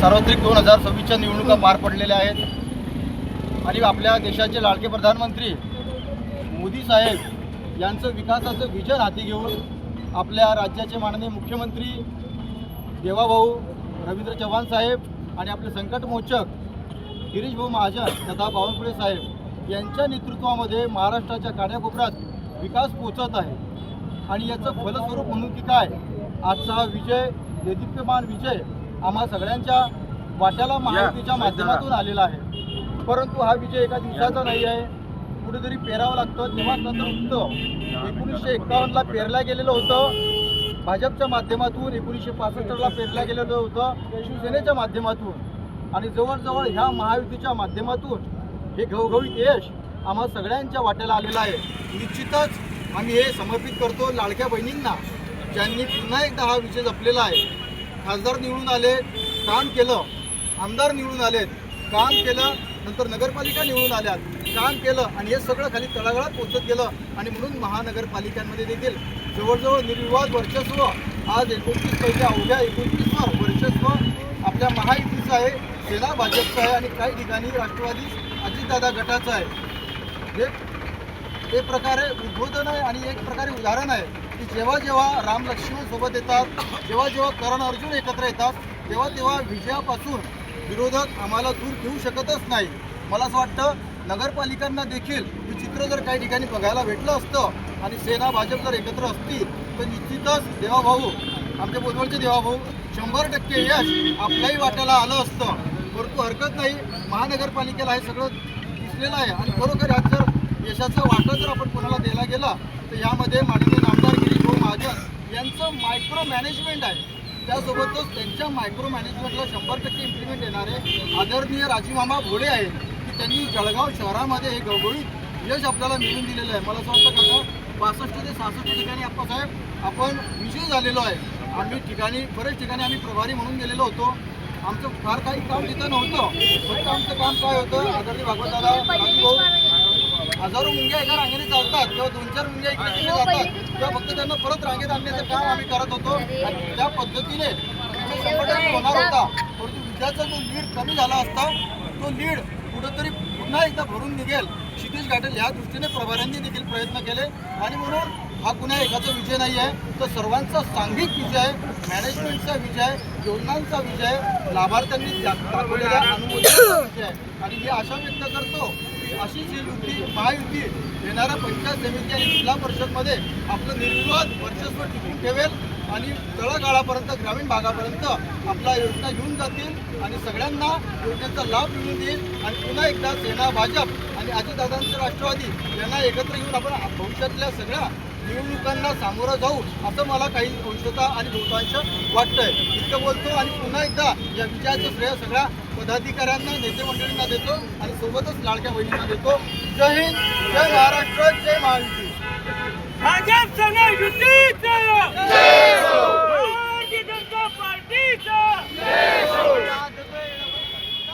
सार्वत्रिक दोन हजार सव्वीसच्या निवडणुका पार पडलेल्या आहेत. आणि आपल्या देशाचे लाडके प्रधानमंत्री मोदी साहेब यांचं विकासाचं विजन हाती घेऊन आपल्या राज्याचे माननीय मुख्यमंत्री देवाभाऊ रवींद्र चव्हाण साहेब आणि आपले संकटमोचक गिरीशभाऊ महाजन तथा बावनकुळे साहेब यांच्या नेतृत्वामध्ये महाराष्ट्राच्या काड्याकोपऱ्यात विकास पोचत आहे. आणि याचं फलस्वरूप म्हणून की काय? आजचा हा विजय देदीप्यमान विजय आम्हा सगळ्यांच्या वाट्याला महायुतीच्या माध्यमातून आलेला आहे. परंतु हा विजय एका दिवसाचा नाही आहे. कुठेतरी पेरावं लागतं. तेव्हाच नंतर उठतं एकोणीसशे एक्कावन्नला पेरल्या गेलेलं होतं. भाजपच्या माध्यमातून एकोणीसशे पासष्टला पेरल्या गेलेलं होतं. शिवसेनेच्या माध्यमातून. आणि जवळजवळ ह्या महायुतीच्या माध्यमातून हे घवघवीत यश आम्हा सगळ्यांच्या वाट्याला आलेलं आहे. निश्चितच आम्ही हे समर्पित करतो लाडक्या बहिणींना ज्यांनी पुन्हा एकदा हा विजय जपलेला आहे. खासदार निवडून आले काम केलं. आमदार निवडून आलेत काम केलं नंतर नगरपालिका निवडून आल्यात काम केलं आणि हे सगळं खाली तळागाळात पोचत गेलं आणि म्हणून महानगरपालिकांमध्ये देखील जवळजवळ निर्विवाद वर्चस्व आज एकोणतीस पैकी अवघ्या एकोणतीसवर वर्चस्व आपल्या महायुतीचं आहे सेना भाजपचं आहे आणि काही ठिकाणी राष्ट्रवादी अजितदादा गटाचं आहे. हे ते प्रकारे उद्बोधन आहे आणि एक प्रकारे उदाहरण आहे. की जेव्हा जेव्हा राम लक्ष्मण सोबत येतात जेव्हा जेव्हा करण अर्जुन एकत्र येतात तेव्हा तेव्हा विजयापासून विरोधक आम्हाला दूर ठेवू शकतच नाही. मला असं वाटतं नगरपालिकांना देखील हे चित्र जर काही ठिकाणी बघायला भेटलं असतं आणि सेना भाजप जर एकत्र असतील तर निश्चितच देवाभाऊ आमच्या बोधवळचे देवाभाऊ शंभर टक्के यश आपल्याही वाट्याला आलं असतं. परंतु हरकत नाही महानगरपालिकेला हे सगळं दिसलेलं आहे. आणि खरोखर यात जर यशाचा वाटा जर आपण कोणाला द्यायला गेला तर यामध्ये माननीय नामदार यांचं मायक्रो मॅनेजमेंट आहे. त्यासोबतच त्यांच्या मायक्रो मॅनेजमेंटला शंभर टक्के इम्प्लिमेंट येणारे आदरणीय राजीमामा भोळे आहेत. की त्यांनी जळगाव शहरामध्ये हे गवगवीत यश आपल्याला मिळून दिलेलं आहे. मला असं वाटतं काका बासष्ट ते सहासष्ट ठिकाणी आप्पासाहेब आपण विजयी झालेलो आहे. आम्ही ठिकाणी बरेच ठिकाणी आम्ही प्रभारी म्हणून गेलेलो होतो. आमचं फार काही काम तिथं नव्हतं. फक्त आमचं काम काय होतं? आदरणीय भागवत दादा भाऊ हजारो मुंग्या एका रांगेने चालतात. किंवा दोन चार मुंग्या इकडे तिकडे जातात. तेव्हा फक्त त्यांना परत रांगेत आणण्याचं काम आम्ही करत होतो. आणि त्या पद्धतीने होणार होता. परंतु विजयाचा जो लीड कमी झाला असता तो लीड कुठंतरी पुन्हा एकदा भरून निघेल. क्षितिज गाठेल या दृष्टीने प्रभाऱ्यांनी देखील प्रयत्न केले. आणि म्हणून हा कुणा एकाचा विजय नाही आहे. तर सर्वांचा सांघिक विजय आहे. मॅनेजमेंटचा विजय आहे. योजनांचा विजय आहे. लाभार्थ्यांनी दाखवलेल्या अनुमोदनाचा विजय आहे. आणि ही आशा व्यक्त करतो. अशीच ही युती महायुती येणाऱ्या पंचायत समिती आणि जिल्हा परिषदमध्ये आपलं निर्विवाद वर्चस्व टिकून ठेवेल आणि तळागाळापर्यंत ग्रामीण भागापर्यंत आपल्या योजना घेऊन जातील आणि सगळ्यांना योजनेचा लाभ मिळून देईल. आणि पुन्हा एकदा सेना भाजप आणि अजितदादांचं राष्ट्रवादी यांना एकत्र घेऊन आपण भविष्यातल्या सगळ्या निवडणुकांना सामोरं जाऊ असं मला काही अंशता आणि बहुतांश वाटतंय. इतकं बोलतो आणि पुन्हा एकदा या विजयाचं श्रेय सगळ्या पदाधिकाऱ्यांना नेते मंडळींना देतो आणि सोबतच लाडक्या बहिणींना देतो. जय हिंद जय महाराष्ट्र जय महायुती.